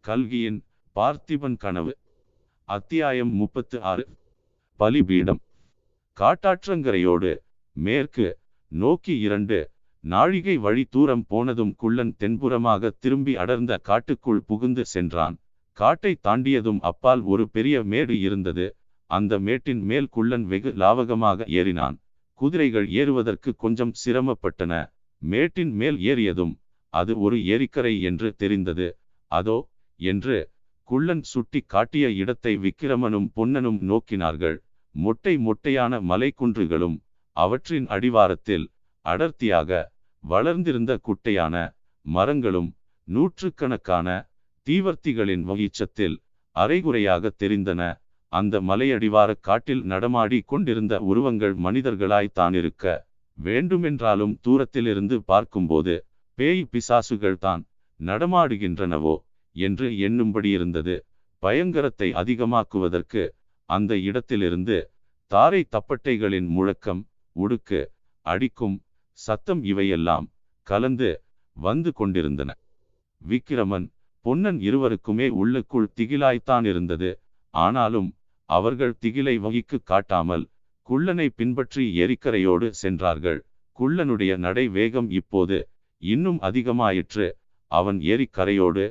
கல்கியின் பார்த்திபன் கனவு அத்தியாயம் முப்பத்து ஆறு பலிபீடம். காட்டாற்றங்கரையோடு மேற்கு நோக்கி இரண்டு நாழிகை வழி தூரம் போனதும் குள்ளன் தென்புறமாக திரும்பி அடர்ந்த காட்டுக்குள் புகுந்து சென்றான். காட்டை தாண்டியதும் அப்பால் ஒரு பெரிய மேடு இருந்தது. அந்த மேட்டின் மேல் குள்ளன் வெகு லாவகமாக ஏறினான். குதிரைகள் ஏறுவதற்கு கொஞ்சம் சிரமப்பட்டன. மேட்டின் மேல் ஏறியதும் அது ஒரு ஏரிக்கரை என்று தெரிந்தது. அதோ என்று குள்ளன் சுட்டி காட்டிய இடத்தை விக்கிரமனும் பொன்னனும் நோக்கினார்கள். மொட்டை மொட்டையான மலைக்குன்றுகளும் அவற்றின் அடிவாரத்தில் அடர்த்தியாக வளர்ந்திருந்த குட்டையான மரங்களும் நூற்றுக்கணக்கான தீவர்த்திகளின் வகிச்சத்தில் அரைகுறையாக தெரிந்தன. அந்த மலையடிவாரக் காட்டில் நடமாடி கொண்டிருந்த உருவங்கள் மனிதர்களாய்த்தானிருக்க வேண்டுமென்றாலும் தூரத்திலிருந்து பார்க்கும்போது பேய் பிசாசுகள் தான் நடமாடுகின்றனவோ என்று எண்ணும்படியிருந்தது. பயங்கரத்தை அதிகமாக்குவதற்கு அந்த இடத்திலிருந்து தாரை தப்பட்டைகளின் முழக்கம் உடுக்கு அடிக்கும் சத்தம் இவையெல்லாம் கலந்து வந்து கொண்டிருந்தன. விக்கிரமன் பொன்னன் இருவருக்குமே உள்ளுக்குள் திகிலாய்த்தான் இருந்தது ஆனாலும் அவர்கள் திகிலை வகிக்கு காட்டாமல் குள்ளனை பின்பற்றி எரிக்கரையோடு சென்றார்கள். குள்ளனுடைய நடை வேகம் இப்போது இன்னும் அதிகமாயிற்று. அவன் ஏரிக்கரையோடு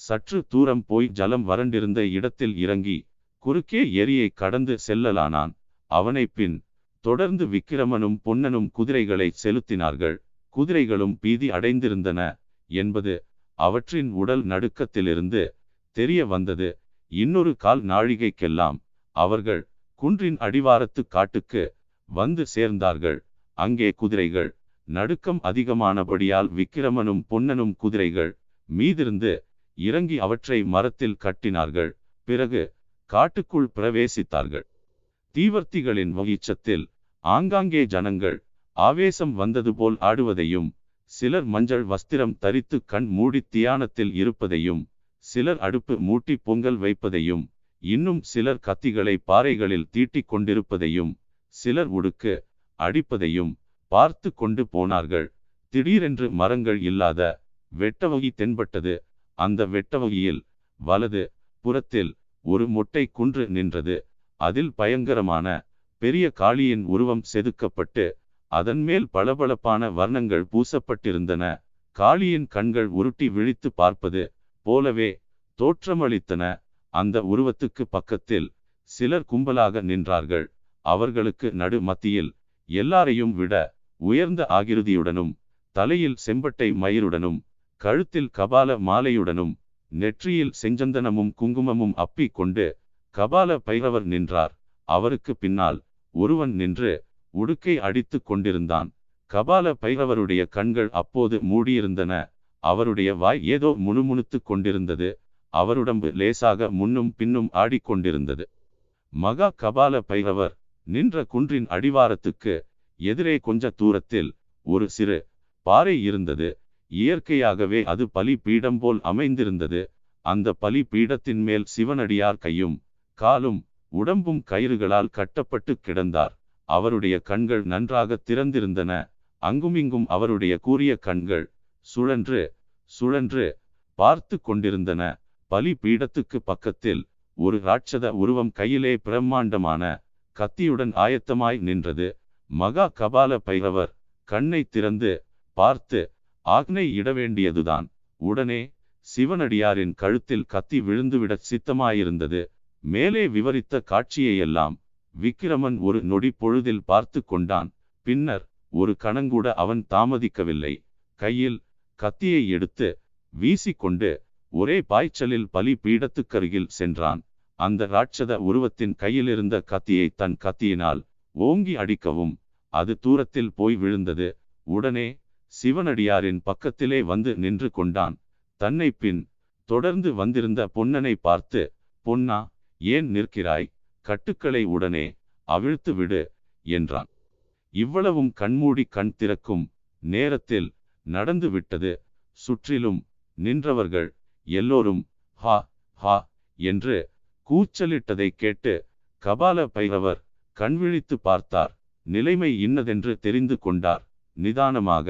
சற்று தூரம் போய் ஜலம் வறண்டிருந்த இடத்தில் இறங்கி குறுக்கே ஏரியை கடந்து செல்லலானான். அவனை பின் தொடர்ந்து விக்கிரமனும் பொன்னனும் குதிரைகளை செலுத்தினார்கள். குதிரைகளும் பீதி அடைந்திருந்தன என்பது அவற்றின் உடல் நடுக்கத்திலிருந்து தெரிய வந்தது. இன்னொரு கால் நாழிகைக்கெல்லாம் அவர்கள் குன்றின் அடிவாரத்து காட்டுக்கு வந்து சேர்ந்தார்கள். அங்கே குதிரைகள் நடுக்கம் அதிகமானபடியால் விக்கிரமனும் பொன்னனும் குதிரைகள் மீதிருந்து இறங்கி அவற்றை மரத்தில் கட்டினார்கள். பிறகு காட்டுக்குள் பிரவேசித்தார்கள். தீவர்த்திகளின் வகிச்சத்தில் ஆங்காங்கே ஜனங்கள் ஆவேசம் வந்தது போல் ஆடுவதையும் சிலர் மஞ்சள் வஸ்திரம் தரித்து கண் மூடி தியானத்தில் இருப்பதையும் சிலர் அடுப்பு மூட்டி பொங்கல் வைப்பதையும் இன்னும் சிலர் கத்திகளை பாறைகளில் தீட்டிக் கொண்டிருப்பதையும் சிலர் உடுக்கு அடிப்பதையும் பார்த்து கொண்டு போனார்கள். திடீரென்று மரங்கள் இல்லாத வெட்டவகி தென்பட்டது. அந்த வெட்டவகியில் வலது புறத்தில் ஒரு மொட்டை குன்று நின்றது. அதில் பயங்கரமான பெரிய காளியின் உருவம் செதுக்கப்பட்டு அதன் மேல் பளபளப்பான வர்ணங்கள் பூசப்பட்டிருந்தன. காளியின் கண்கள் உருட்டி விழித்து பார்ப்பது போலவே தோற்றமளித்தன. அந்த உருவத்துக்கு பக்கத்தில் சிலர் கும்பலாக நின்றார்கள். அவர்களுக்கு நடு மத்தியில் எல்லாரையும் விட உயர்ந்த ஆகிருதியுடனும் தலையில் செம்பட்டை மயிருடனும் கழுத்தில் கபால மாலையுடனும் நெற்றியில் செஞ்சந்தனமும் குங்குமமும் அப்பி கொண்டு கபால பைரவர் நின்றார். அவருக்கு பின்னால் ஒருவன் நின்று உடுக்கை அடித்து கொண்டிருந்தான். கபால பைரவருடைய கண்கள் அப்போது மூடியிருந்தன. அவருடைய வாய் ஏதோ முணுமுணுத்து கொண்டிருந்தது. அவருடம்பு லேசாக முன்னும் பின்னும் ஆடிக்கொண்டிருந்தது. மகா கபால பைரவர் நின்ற குன்றின் அடிவாரத்துக்கு எதிரே கொஞ்ச தூரத்தில் ஒரு சிறு பாறை இருந்தது. இயற்கையாகவே அது பலி பீடம் போல் அமைந்திருந்தது. அந்த பலி பீடத்தின் மேல் சிவனடியார் கையும் காலும் உடம்பும் கயிறுகளால் கட்டப்பட்டு கிடந்தார். அவருடைய கண்கள் நன்றாக திறந்திருந்தன. அங்குமிங்கும் அவருடைய கூறிய கண்கள் சுழன்று சுழன்று பார்த்து கொண்டிருந்தன. பலி பீடத்துக்கு பக்கத்தில் ஒரு ராட்சத உருவம் கையிலே பிரம்மாண்டமான கத்தியுடன் ஆயத்தமாய் நின்றது. மகா கபால பைரவர் கண்ணை திறந்து பார்த்து ஆக்னை இட வேண்டியதுதான் உடனே சிவனடியாரின் கழுத்தில் கத்தி விழுந்துவிடச் சித்தமாயிருந்தது. மேலே விவரித்த காட்சியையெல்லாம் விக்கிரமன் ஒரு நொடி பொழுதில் பார்த்து கொண்டான். பின்னர் ஒரு கணங்கூட அவன் தாமதிக்கவில்லை. கையில் கத்தியை எடுத்து வீசிக்கொண்டு ஒரே பாய்ச்சலில் பலி பீடத்துக்கருகில் சென்றான். அந்த ராட்சத உருவத்தின் கையிலிருந்த கத்தியை தன் கத்தியினால் ஓங்கி அடிக்கவும் அது தூரத்தில் போய் விழுந்தது. உடனே சிவனடியாரின் பக்கத்திலே வந்து நின்று கொண்டான். தன்னை பின் தொடர்ந்து வந்திருந்த பொன்னனை பார்த்து பொன்னா ஏன் நிற்கிறாய்? கட்டுக்களை உடனே அவிழ்த்து விடு என்றான். இவ்வளவும் கண்மூடி கண் திறக்கும் நேரத்தில் நடந்து விட்டது சுற்றிலும் நின்றவர்கள் எல்லோரும் ஹா ஹா என்று கூச்சலிட்டதை கேட்டு கபால பைரவர் கண்விழித்து பார்த்தார். நிலைமை இன்னதென்று தெரிந்து கொண்டார். நிதானமாக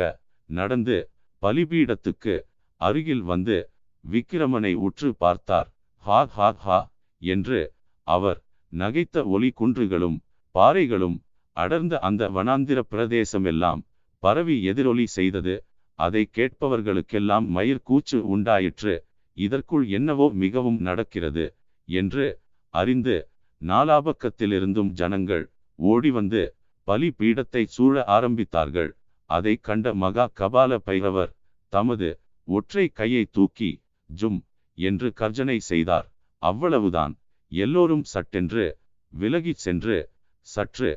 நடந்து பலிபீடத்துக்கு அருகில் வந்து விக்கிரமனை உற்று பார்த்தார். ஹா ஹா ஹா என்று அவர் நகைத்த ஒளி குன்றுகளும் பாறைகளும் அடர்ந்த அந்த வனாந்திர பிரதேசமெல்லாம் பரவி எதிரொலி செய்தது. அதை கேட்பவர்களுக்கெல்லாம் மயிர் கூச்சு உண்டாயிற்று. இதற்குள் என்னவோ மிகவும் நடக்கிறது என்று அறிந்து நாலாபக்கத்திலிருந்தும் ஜனங்கள் ஓடி வந்து பலி பீடத்தை சூழ ஆரம்பித்தார்கள். அதை கண்ட மகா கபால பைரவர் தமது ஒற்றை கையை தூக்கி ஜும் என்று கர்ஜனை செய்தார். அவ்வளவுதான். எல்லோரும் சட்டென்று விலகிச் சென்று சற்று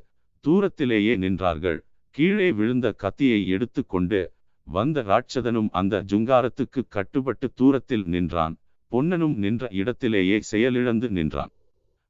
தூரத்திலேயே நின்றார்கள். கீழே விழுந்த கத்தியை எடுத்துக்கொண்டு வந்த ராட்சதனும் அந்த ஜுங்காரத்துக்கு கட்டுப்பட்டு தூரத்தில் நின்றான். பொன்னனும் நின்ற இடத்திலேயே செயலிழந்து நின்றான்.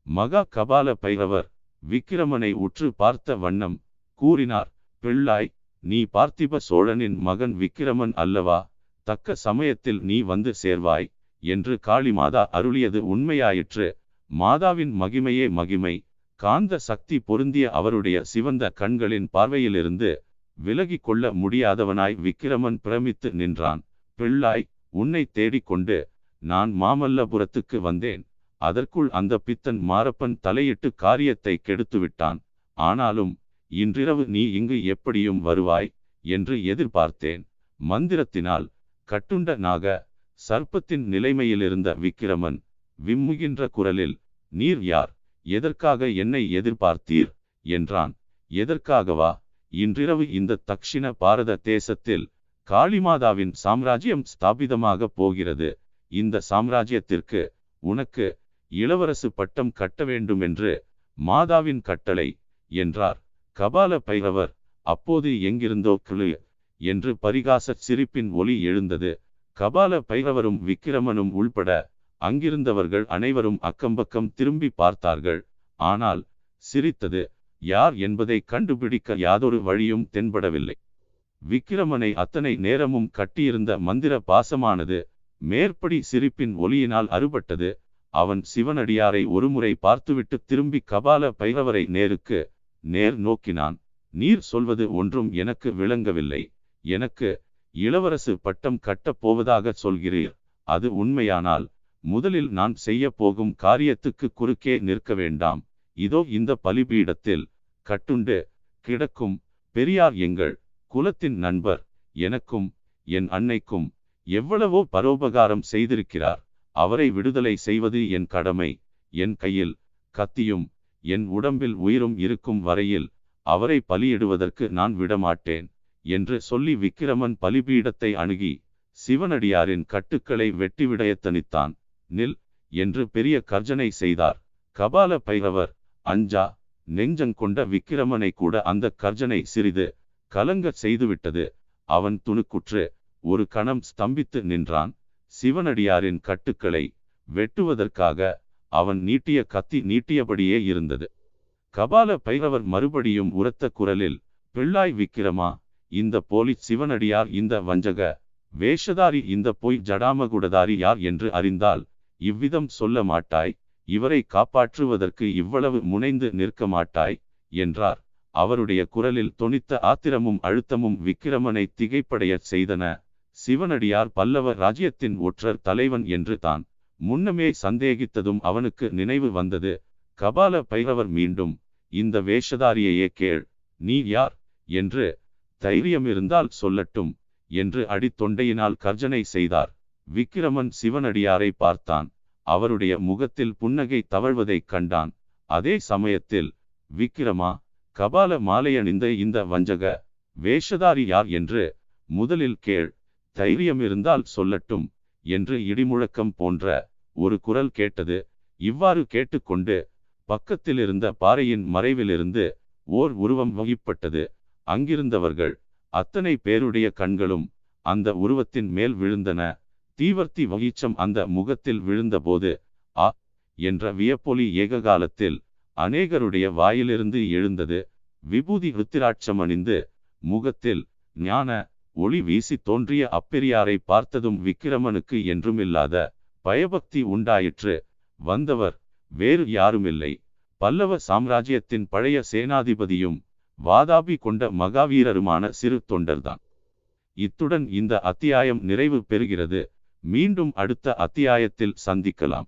மகா கபால பைரவர் விக்கிரமனை உற்று பார்த்த வண்ணம் கூறினார் பிள்ளாய் நீ பார்த்திப சோழனின் மகன் விக்கிரமன் அல்லவா? தக்க சமயத்தில் நீ வந்து சேர்வாய் என்று காளிமாதா அருளியது உண்மையாயிற்று. மாதாவின் மகிமையே மகிமை. காந்த சக்தி பொருந்திய அவருடைய சிவந்த கண்களின் பார்வையிலிருந்து விலகி கொள்ள முடியாதவனாய் விக்கிரமன் பிரமித்து நின்றான். பிள்ளாய் உன்னை தேடிக்கொண்டு நான் மாமல்லபுரத்துக்கு வந்தேன். அதற்குள் அந்த பித்தன் மாரப்பன் தலையிட்டு காரியத்தை கெடுத்துவிட்டான். ஆனாலும் இன்றிரவு நீ இங்கு எப்படியும் வருவாய்? என்று எதிர்பார்த்தேன். மந்திரத்தினால் கட்டுண்ட நாக சர்ப்பத்தின் நிலைமையிலிருந்த விக்கிரமன் விம்முகின்ற குரலில் நீர் யார்? எதற்காக என்னை எதிர்பார்த்தீர்? என்றான். எதற்காகவா? இன்றிரவு இந்த தக்ஷிண பாரத தேசத்தில் காளிமாதாவின் சாம்ராஜ்யம் ஸ்தாபிதமாக போகிறது. இந்த சாம்ராஜ்யத்திற்கு உனக்கு இளவரசு பட்டம் கட்ட வேண்டுமென்று மாதாவின் கட்டளை என்றார். கபால பைரவர் அப்போது எங்கிருந்தோ கிளு என்று பரிகாச சிரிப்பின் ஒலி எழுந்தது. கபால பைரவரும் விக்கிரமனும் உள்பட அங்கிருந்தவர்கள் அனைவரும் அக்கம்பக்கம் திரும்பி பார்த்தார்கள். ஆனால் சிரித்தது யார் என்பதை கண்டுபிடிக்க யாதொரு வழியும் தென்படவில்லை. விக்கிரமனை அத்தனை நேரமும் கட்டியிருந்த மந்திர பாசமானது மேற்படி சிரிப்பின் ஒலியினால் அறுபட்டது. அவன் சிவனடியாரை ஒருமுறை பார்த்துவிட்டு திரும்பி கபால பைரவரை நேருக்கு நேர் நோக்கினான். நீர் சொல்வது ஒன்றும் எனக்கு விளங்கவில்லை. எனக்கு இளவரசு பட்டம் கட்டப் போவதாக சொல்கிறீர். அது உண்மையானால் முதலில் நான் செய்ய போகும் காரியத்துக்கு குறுக்கே நிற்க வேண்டாம். இதோ இந்த பலிபீடத்தில் கட்டுண்டு கிடக்கும் பெரியார் எங்கள் குலத்தின் நண்பர். எனக்கும் என் அன்னைக்கும் எவ்வளவோ பரோபகாரம் செய்திருக்கிறார். அவரை விடுதலை செய்வது என் கடமை. என் கையில் கத்தியும் என் உடம்பில் உயிரும் இருக்கும் வரையில் அவரை பலியிடுவதற்கு நான் விடமாட்டேன் என்று சொல்லி விக்கிரமன் பலிபீடத்தை அணுகி சிவனடியாரின் கட்டுக்களை வெட்டிவிடயத்தனித்தான் நில் என்று பெரிய கர்ஜனை செய்தார். கபால பைரவர் அஞ்சா நெஞ்சங்கொண்ட விக்கிரமனை கூட அந்த கர்ஜனை சிறிது கலங்க செய்துவிட்டது. அவன் துணுக்குற்று ஒரு கணம் ஸ்தம்பித்து நின்றான். சிவனடியாரின் கட்டுக்களை வெட்டுவதற்காக அவன் நீட்டிய கத்தி நீட்டியபடியே இருந்தது. கபால பைரவர் மறுபடியும் உரத்த குரலில் பிள்ளாய் விக்கிரமா இந்த போலி சிவனடியார் இந்த வஞ்சக வேஷதாரி இந்த பொய் ஜடாமகுடதாரி யார்? என்று அறிந்தால் இவ்விதம் சொல்ல மாட்டாய். இவரை காப்பாற்றுவதற்கு இவ்வளவு முனைந்து நிற்க மாட்டாய் என்றார். அவருடைய குரலில் தொனித்த ஆத்திரமும் அழுத்தமும் விக்கிரமனை திகைப்படையச் செய்தன. சிவனடியார் பல்லவ ராஜ்யத்தின் ஒற்றர் தலைவன் என்று தான் முன்னமே சந்தேகித்ததும் அவனுக்கு நினைவு வந்தது. கபால பைரவர் மீண்டும் இந்த வேஷதாரியையே கேள் நீ யார் என்று தைரியம் இருந்தால் சொல்லட்டும் என்று அடித்தொண்டையினால் கர்ஜனை செய்தார். விக்கிரமன் சிவனடியாரை பார்த்தான். அவருடைய முகத்தில் புன்னகை தவழ்வதைக் கண்டான். அதே சமயத்தில் விக்கிரமா கபால மாலையணிந்த இந்த வஞ்சக வேஷதாரி யார் என்று முதலில் கேள். தைரியம் இருந்தால் சொல்லட்டும் என்று இடிமுழக்கம் போன்ற ஒரு குரல் கேட்டது. இவ்வாறு கேட்டுக்கொண்டு பக்கத்திலிருந்த பாறையின் மறைவிலிருந்து ஓர் உருவம் வகிப்பட்டது. அங்கிருந்தவர்கள் அத்தனை பேருடைய கண்களும் அந்த உருவத்தின் மேல் விழுந்தன. தீவர்த்தி வகிச்சம் அந்த முகத்தில் விழுந்தபோது ஆ என்ற வியப்பொலி ஏககாலத்தில் அநேகருடைய வாயிலிருந்து எழுந்தது. விபூதி ருத்திராட்சம் அணிந்து முகத்தில் ஞான ஒளி வீசி தோன்றிய அப்பெரியாரை பார்த்ததும் விக்கிரமனுக்கு என்றுமில்லாத பயபக்தி உண்டாயிற்று. வந்தவர் வேறு யாருமில்லை. பல்லவ சாம்ராஜ்யத்தின் பழைய சேனாதிபதியும் வாதாபி கொண்ட மகாவீரருமான சிறு தொண்டர்தான். இத்துடன் இந்த அத்தியாயம் நிறைவு பெறுகிறது. மீண்டும் அடுத்த அத்தியாயத்தில் சந்திக்கலாம்.